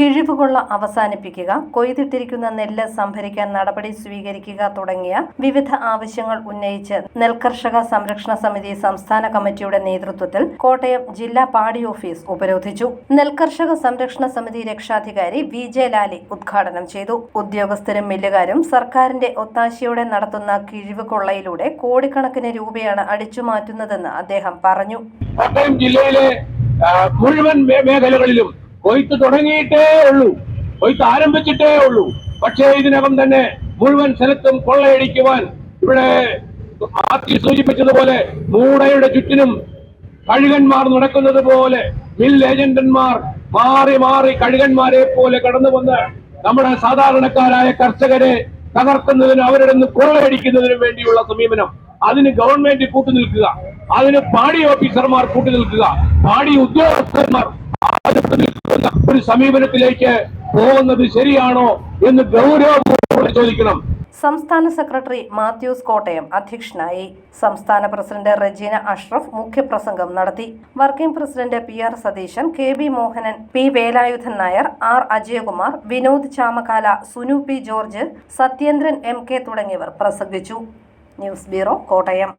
കിഴിവുകൊള്ള അവസാനിപ്പിക്കുക കൊയ്തിട്ടിരിക്കുന്ന നെല്ല് സംഭരിക്കാൻ നടപടി സ്വീകരിക്കുക തുടങ്ങിയ വിവിധ ആവശ്യങ്ങൾ ഉന്നയിച്ച് നെൽകർഷക സംരക്ഷണ സമിതി സംസ്ഥാന കമ്മിറ്റിയുടെ നേതൃത്വത്തിൽ കോട്ടയം ജില്ലാ പാടി ഓഫീസ് ഉപരോധിച്ചു. നെൽകർഷക സംരക്ഷണ സമിതി രക്ഷാധികാരി വി ജെ ലാലി ഉദ്ഘാടനം ചെയ്തു. ഉദ്യോഗസ്ഥരും മില്ലുകാരും സർക്കാരിന്റെ ഒത്താശയോടെ നടത്തുന്ന കിഴിവ് കൊള്ളയിലൂടെ കോടിക്കണക്കിന് രൂപയാണ് അടിച്ചുമാറ്റുന്നതെന്ന് അദ്ദേഹം പറഞ്ഞു. കോട്ടയം ജില്ലയിലെ മുഴുവൻ മേഖലകളിലും കൊയ്ത്ത് തുടങ്ങിയിട്ടേ ഉള്ളൂ. കൊയ്ത്ത് ആരംഭിച്ചിട്ടേ ഉള്ളൂ. പക്ഷേ ഇതിനകം തന്നെ മുഴുവൻ സ്ഥലത്തും കൊള്ളയടിക്കുവാൻ ഇവിടെ ആർത്തി സൂചിപ്പിച്ചതുപോലെ മൂടയുടെ ചുറ്റിനും കഴുകന്മാർ നടക്കുന്നത് പോലെ മിൽ ഏജന്റന്മാർ മാറി മാറി കഴുകന്മാരെ പോലെ കടന്നു വന്ന് നമ്മുടെ സാധാരണക്കാരായ കർഷകരെ തകർക്കുന്നതിനും അവരുടെ നിന്ന് കൊള്ളയടിക്കുന്നതിനും വേണ്ടിയുള്ള സമീപനം. അതിന് ഗവൺമെന്റ് കൂട്ടുനിൽക്കുക. അതിന് പാടി ഓഫീസർമാർ കൂട്ടുനിൽക്കുക. പാടി ഉദ്യോഗസ്ഥന്മാർ അടുത്ത് നിൽക്കുന്ന ഒരു സമീപനത്തിലേക്ക് പോകുന്നത് ശരിയാണോ എന്ന് ഗൗരവപൂർവം ചോദിക്കണം. സംസ്ഥാന സെക്രട്ടറി മാത്യൂസ് കോട്ടയം അധ്യക്ഷനായി സംസ്ഥാന പ്രസിഡന്റ് റജീന അഷ്റഫ് മുഖ്യപ്രസംഗം നടത്തി. Working president P R Satheesan K B Mohanan P Velayudhan Nair R Ajayakumar Vinod Chamakkala Sunu P George Sathyendran M K തുടങ്ങിയവർ പ്രസംഗിച്ചു. News bureau Kottayam.